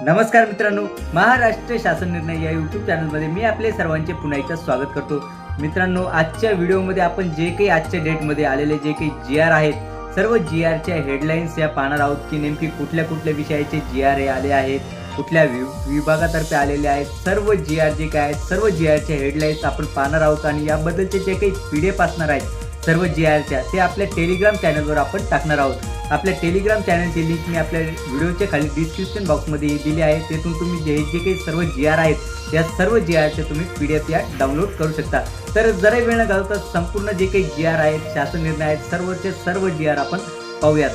नमस्कार मित्रांनो महाराष्ट्र शासन निर्णय या यूट्यूब चॅनलमध्ये मी आपले सर्वांचे पुन्हा एकदा स्वागत करतो. मित्रांनो आजच्या व्हिडिओमध्ये आपण जे काही आजच्या डेटमध्ये आलेले जे काही जी आर आहेत सर्व जी आरच्या हेडलाईन्स या पाहणार आहोत की नेमकी कुठल्या कुठल्या विषयाचे जी आर हे आले आहेत कुठल्या वि विभागातर्फे आलेले आहेत सर्व जी आर जे काय आहेत सर्व जी आरच्या हेडलाईन्स आपण पाहणार आहोत आणि याबद्दलचे जे काही पी डी एफ असणार आहेत सर्व जी आरच्या ते आपल्या टेलिग्राम चॅनलवर आपण टाकणार आहोत. आपल्या टेलिग्राम चॅनलची लिंक मी आपल्या व्हिडिओच्या खाली डिस्क्रिप्शन बॉक्समध्ये दिली आहे. तेथून तुम्ही जे जे काही सर्व जी आर आहेत त्या सर्व जी आरचे तुम्ही पी डी एफ या डाउनलोड करू शकता. तर जरा वेळ न घालता संपूर्ण जे काही जी आर आहेत शासन निर्णय आहेत सर्वचे सर्व जी आर आपण पाहूयात.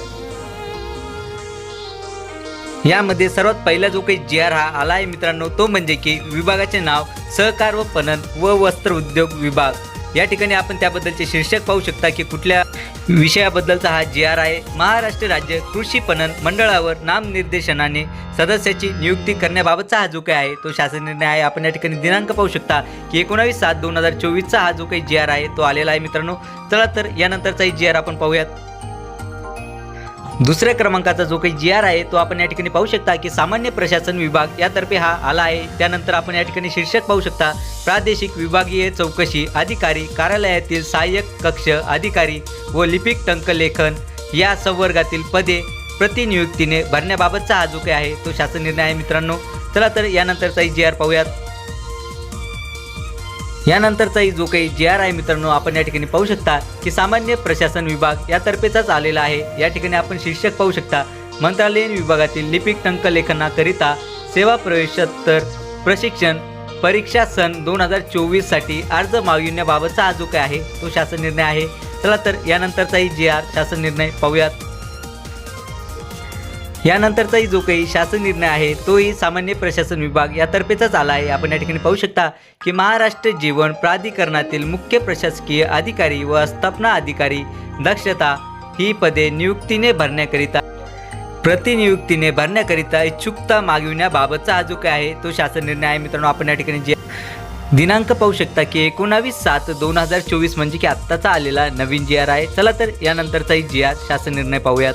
यामध्ये सर्वात पहिला जो काही जी आर हा आला आहे मित्रांनो तो म्हणजे की विभागाचे नाव सहकार व पणन व वस्त्र उद्योग विभाग. या ठिकाणी आपण त्याबद्दलचे शीर्षक पाहू शकता की कुठल्या विषयाबद्दलचा हा जी आर आहे महाराष्ट्र राज्य कृषी पणन मंडळावर नामनिर्देशनाने सदस्याची नियुक्ती करण्याबाबतचा हा जो काही आहे तो शासन निर्णय आहे. आपण या ठिकाणी दिनांक पाहू शकता की एकोणावीस सात दोन हजार चोवीसचा हा जो काही जी आर आहे तो आलेला आहे मित्रांनो. चला तर यानंतरचाही जी आर आपण पाहूयात. दुसऱ्या क्रमांकाचा जो काही जी आर आहे तो आपण या ठिकाणी पाहू शकता की सामान्य प्रशासन विभाग यातर्फे हा आला आहे. त्यानंतर आपण या ठिकाणी शीर्षक पाहू शकता प्रादेशिक विभागीय चौकशी अधिकारी कार्यालयातील सहाय्यक कक्ष अधिकारी व लिपिक टंकलेखन या संवर्गातील पदे प्रतिनियुक्तीने भरण्याबाबतचा हा जो काही आहे तो शासन निर्णय आहे मित्रांनो. चला तर यानंतरचाही जी आर पाहूयात. यानंतरचाही जो काही जे आर आहे मित्रांनो आपण या ठिकाणी पाहू शकता की सामान्य प्रशासन विभाग यातर्फेचाच आलेला आहे. या ठिकाणी आपण शीर्षक पाहू शकता मंत्रालयीन विभागातील लिपिक टंक लेखनाकरिता सेवा प्रवेशोत्तर प्रशिक्षण परीक्षा सन दोन हजार चोवीससाठी अर्ज मागविण्याबाबतचा हा जो काय आहे तो शासन निर्णय आहे. चला तर यानंतरचाही जे आर शासन निर्णय पाहूयात. यानंतरचाही जो काही शासन निर्णय आहे तोही सामान्य प्रशासन विभाग यातर्फेचाच आला आहे. आपण या ठिकाणी पाहू शकता की महाराष्ट्र जीवन प्राधिकरणातील मुख्य प्रशासकीय अधिकारी व स्थापना अधिकारी दक्षता ही पदे नियुक्तीने भरण्याकरिता प्रतिनियुक्तीने भरण्याकरिता इच्छुकता मागविण्याबाबतचा हा जो काय आहे तो शासन निर्णय आहे. मित्रांनो आपण या ठिकाणी जे दिनांक पाहू शकता की एकोणावीस सात दोन हजार चोवीस म्हणजे की आत्ताचा आलेला नवीन जी आर आहे. चला तर यानंतरचाही जी आर शासन निर्णय पाहूयात.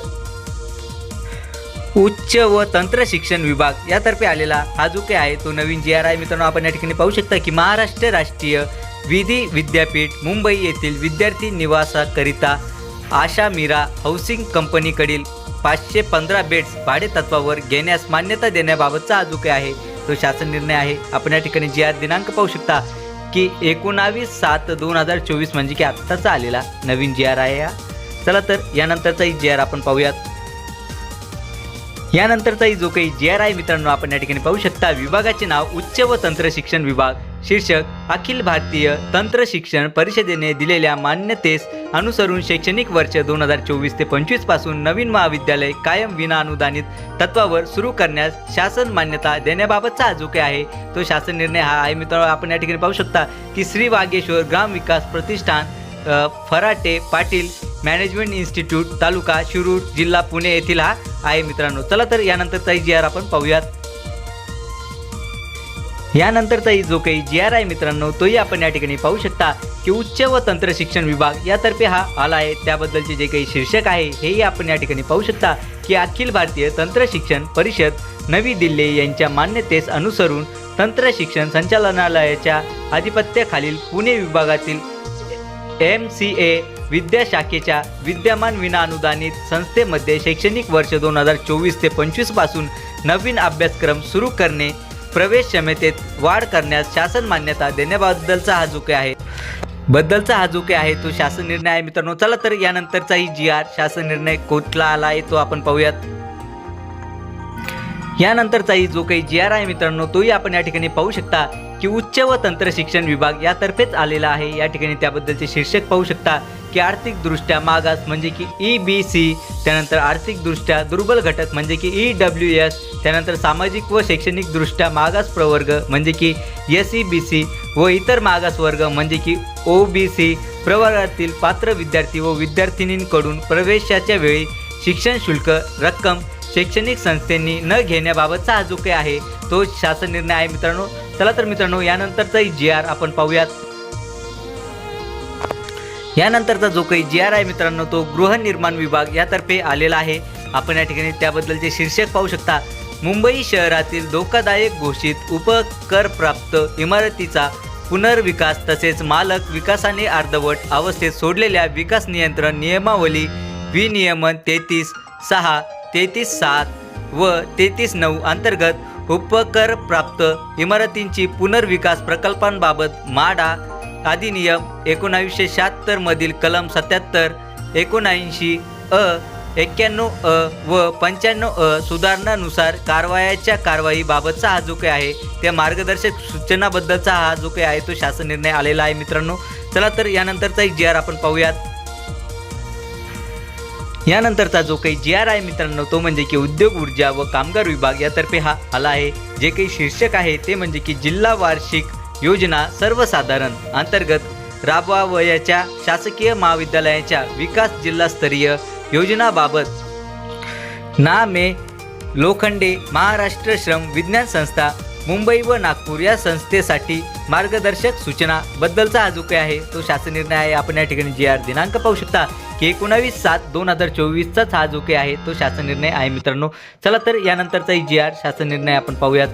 उच्च व तंत्र शिक्षण विभाग यातर्फे आलेला हा जो काही आहे तो नवीन जी आर आय मित्रांनो आपण या ठिकाणी पाहू शकता की महाराष्ट्र राष्ट्रीय विधी विद्यापीठ मुंबई येथील विद्यार्थी निवासाकरिता आशा मीरा हाऊसिंग कंपनीकडील पाचशे पंधरा बेड्स भाडे तत्वावर घेण्यास मान्यता देण्याबाबतचा हा जो काही आहे तो शासन निर्णय आहे. आपण या ठिकाणी जी आर दिनांक पाहू शकता की एकोणावीस सात दोन हजार चोवीस म्हणजे की आत्ताचा आलेला नवीन जी आर आहे हा. चला तर यानंतरचाही जी आर आपण पाहूयात. यानंतरचाही जो काही जे आर आहे मित्रांनो आपण या ठिकाणी पाहू शकता विभागाचे नाव उच्च व तंत्र शिक्षण विभाग. शीर्षक अखिल भारतीय तंत्र शिक्षण परिषदेने दिलेल्या मान्यतेस अनुसरून शैक्षणिक वर्ष दोन हजार चोवीस ते पंचवीसपासून नवीन महाविद्यालय कायम विना अनुदानित तत्वावर सुरू करण्यास शासन मान्यता देण्याबाबतचा जो काही आहे तो शासन निर्णय हा आहे. मित्रांनो आपण या ठिकाणी पाहू शकता की श्री वागेश्वर ग्राम विकास प्रतिष्ठान फराटे पाटील मॅनेजमेंट इन्स्टिट्यूट तालुका शिरूर जिल्हा पुणे येथील हा आहे मित्रांनो. चला तर यानंतरचाही जी आर आपण पाहूयात. यानंतरचाही जो काही जी आर आहे मित्रांनो तोही आपण या ठिकाणी पाहू शकता की उच्च व तंत्र शिक्षण विभाग यातर्फे हा आला आहे. त्याबद्दलचे जे काही शीर्षक आहे हेही आपण या ठिकाणी पाहू शकता की अखिल भारतीय तंत्र शिक्षण परिषद नवी दिल्ली यांच्या मान्यतेस अनुसरून तंत्र शिक्षण संचालनालयाच्या आधिपत्याखालील पुणे विभागातील एम सी ए विद्याशाखेच्या विद्यमान विनाअनुदानित संस्थेमध्ये शैक्षणिक वर्ष दोन हजार चोवीस ते पंचवीसपासून नवीन अभ्यासक्रम सुरू करणे प्रवेश क्षमतेत वाढ करण्यास शासन मान्यता देण्याबद्दलचा हा जो काही आहे. बद्दलचा हा जो काही आहे तो शासन निर्णय आहे मित्रांनो. चला तर यानंतरचाही जी आर शासन निर्णय कुठला आला आहे तो आपण पाहूयात. यानंतरचाही जो काही जी आर आहे मित्रांनो तोही आपण या ठिकाणी पाहू शकता की उच्च व तंत्र शिक्षण विभाग यातर्फेच आलेला आहे. या ठिकाणी त्याबद्दलचे शीर्षक पाहू शकता की आर्थिकदृष्ट्या मागास म्हणजे की ई बी सी त्यानंतर आर्थिकदृष्ट्या दुर्बल घटक म्हणजे की ई डब्ल्यू एस त्यानंतर सामाजिक व शैक्षणिकदृष्ट्या मागास प्रवर्ग म्हणजे की एस ई बी सी व इतर मागास वर्ग म्हणजे की ओ बी सी प्रवर्गातील पात्र विद्यार्थी व विद्यार्थिनींकडून प्रवेशाच्या वेळी शिक्षण शुल्क रक्कम शैक्षणिक संस्थेंनी न घेण्याबाबतचा हा जो काही आहे. तो शासन निर्णय आहे मित्रांनो. चला तर मित्रांनो यानंतरचाही जी आर आपण पाहूयात. यानंतरचा जो काही जी आर आहे मित्रांनो तो गृहनिर्माण विभाग यातर्फे आलेला आहे. आपण या ठिकाणी त्याबद्दलचे शीर्षक पाहू शकता. मुंबई शहरातील धोकादायक घोषित उपकरप्राप्त इमारतीचा पुनर्विकास तसेच मालक विकासाने अर्धवट अवस्थेत सोडलेल्या विकास नियंत्रण नियमावली विनियमन तेहतीस सहा तेहतीस सात व तेहतीस नऊ अंतर्गत उपकरप्राप्त इमारतींची पुनर्विकास प्रकल्पांबाबत माडा अधिनियम एकोणावीसशे शहात्तरमधील कलम सत्याहत्तर एकोणऐंशी अ एक्क्याण्णव अ व पंच्याण्णव अ सुधारणानुसार कारवायाच्या कारवाईबाबतचा हा जो काही आहे त्या मार्गदर्शक सूचनाबद्दलचा हा जो काही आहे तो शासन निर्णय आलेला आहे मित्रांनो. चला तर यानंतरचा एक जी आर आपण पाहूयात. यानंतरचा जो काही जी आर आहे मित्रांनो तो म्हणजे की उद्योग ऊर्जा व कामगार विभाग यातर्फे हा आला आहे. जे काही शीर्षक आहे ते म्हणजे की जिल्हा वार्षिक योजना सर्वसाधारण अंतर्गत राबवावयाच्या शासकीय महाविद्यालयाच्या विकास जिल्हास्तरीय योजनाबाबत ना मे लोखंडे महाराष्ट्र श्रम विज्ञान संस्था मुंबई व नागपूर या संस्थेसाठी मार्गदर्शक सूचना बद्दलचा हा जो काही आहे तो शासन निर्णय आहे. आपण या ठिकाणी जी आर दिनांक पाहू शकता. की एकोणावीस सात दोन हजार चोवीसचाच हा जो काही आहे तो शासन निर्णय आहे मित्रांनो. चला तर यानंतरचाही जी आर शासन निर्णय आपण पाहूयात.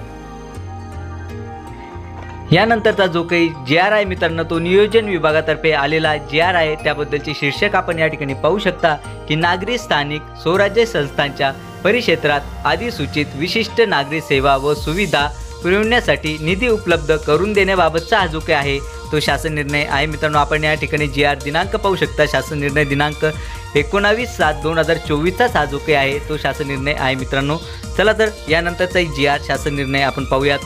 यानंतरचा जो काही जी आर आहे मित्रांनो तो नियोजन विभागातर्फे आलेला जी आर आहे त्याबद्दलचे शीर्षक आपण या ठिकाणी पाहू शकता की नागरी स्थानिक स्वराज्य संस्थांच्या परिक्षेत्रात अधिसूचित विशिष्ट नागरी सेवा व सुविधा पुरवण्यासाठी निधी उपलब्ध करून देण्याबाबतचा हा जो काही आहे तो शासन निर्णय आहे. मित्रांनो आपण या ठिकाणी जी आर दिनांक पाहू शकता. शासन निर्णय दिनांक एकोणावीस सात दोन हजार चोवीसचाच हा जो काही आहे तो शासन निर्णय आहे मित्रांनो. चला तर यानंतरचाही जी आर शासन निर्णय आपण पाहूयात.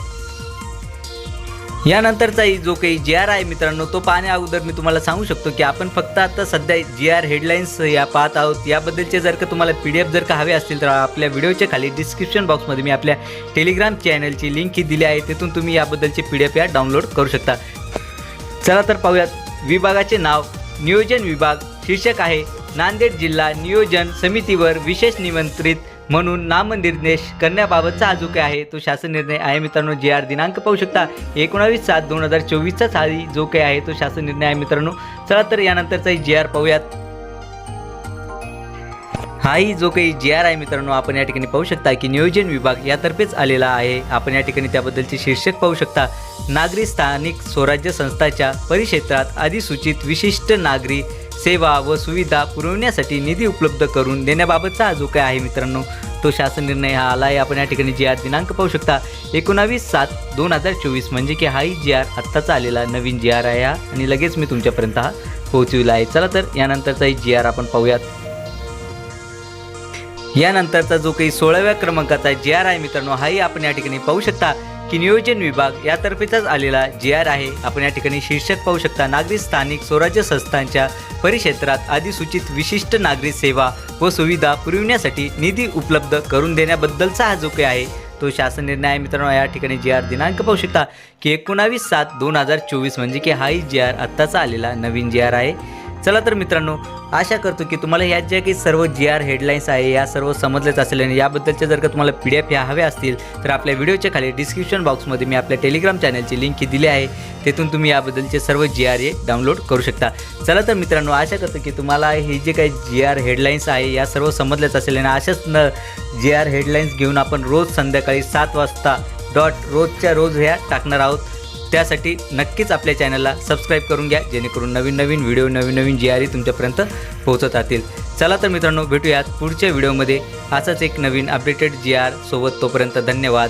यानंतरचाही जो काही जी आर आहे मित्रांनो तो पाहण्या अगोदर मी तुम्हाला सांगू शकतो की आपण फक्त आता सध्या जी आर हेडलाईन्स या पाहत आहोत. याबद्दलचे जर का तुम्हाला पी डी एफ जर का हवे असतील तर आपल्या व्हिडिओच्या खाली डिस्क्रिप्शन बॉक्समध्ये मी आपल्या टेलिग्राम चॅनलची लिंक ही दिली आहे. तिथून तुम्ही याबद्दलचे पी डी एफ या डाउनलोड करू शकता. चला तर पाहूयात विभागाचे नाव. नियोजन विभाग शीर्षक आहे नांदेड जिल्हा नियोजन समितीवर विशेष निमंत्रित म्हणून नामनिर्देश करण्याबाबतचा हा जो काही आहे. तो शासन निर्णय आहे मित्रांनो जे आर दिनांक पाहू शकता. एकोणावीस सात दोन हजार चोवीसचाच हा जो काही आहे तो शासन निर्णय आहे मित्रांनो. चला तर यानंतरचाही जे आर पाहूयात. हाही जो काही जे आर आहे मित्रांनो आपण या ठिकाणी पाहू शकता की नियोजन विभाग यातर्फेच आलेला आहे. आपण या ठिकाणी त्याबद्दलचे शीर्षक पाहू शकता. नागरी स्थानिक स्वराज्य संस्थाच्या परिक्षेत्रात अधिसूचित विशिष्ट नागरी सेवा व सुविधा पुरवण्यासाठी निधी उपलब्ध करून देण्याबाबतचा जो काय आहे मित्रांनो तो शासन निर्णय हा आला आहे आपण या ठिकाणी जी आर दिनांक पाहू शकता. एकोणावीस सात दोन हजार चोवीस म्हणजे की हाही जी आर आत्ताचा आलेला नवीन जी आर आहे हा. आणि लगेच मी तुमच्यापर्यंत हा पोहोचविला आहे. चला तर यानंतरचाही जी आर आपण पाहूयात. यानंतरचा जो काही सोळाव्या क्रमांकाचा जी आर आहे मित्रांनो हाही आपण या ठिकाणी पाहू शकता. की नियोजन विभाग यातर्फेचाच आलेला जी आर आहे. आपण या ठिकाणी शीर्षक पाहू शकता नागरी स्थानिक स्वराज्य संस्थांच्या परिक्षेत्रात अधिसूचित विशिष्ट नागरी सेवा व सुविधा पुरविण्यासाठी निधी उपलब्ध करून देण्याबद्दलचा हा जो काही आहे तो शासन निर्णय आहे. मित्रांनो या ठिकाणी जी आर दिनांक पाहू शकता की एकोणावीस सात दोन हजार चोवीस म्हणजे की हाही जी आर आत्ताचा आलेला नवीन जी आर आहे. चला तर मित्रांनो आशा करतो की तुम्हाला ह्या ज्या काही सर्व जी आर हेडलाईन्स आहे या सर्व समजलेच असेल आणि याबद्दलच्या जर का तुम्हाला पी डी एफ ह्या हव्या असतील तर आपल्या व्हिडिओच्या खाली डिस्क्रिप्शन बॉक्समध्ये मी आपल्या टेलिग्राम चॅनलची लिंक दिली आहे. तेथून तुम्ही याबद्दलचे सर्व जी आर ए डाउनलोड करू शकता. चला तर मित्रांनो आशा करतो की तुम्हाला हे जे काही जी आर हेडलाईन्स आहे या सर्व समजल्याच असेल आणि अशाच न जी आर हेडलाईन्स घेऊन आपण रोज संध्याकाळी सात वाजता डॉट रोजच्या रोज ह्या टाकणार आहोत. त्यासाठी नक्कीच आपल्या चॅनलला सबस्क्राईब करून घ्या जेणेकरून नवीन नवीन व्हिडिओ नवीन नवीन जी आर तुमच्यापर्यंत पोहोचत राहतील. चला तर मित्रांनो भेटूयात पुढच्या व्हिडिओमध्ये. असाच एक नवीन अपडेटेड जी आर सोबत तोपर्यंत धन्यवाद.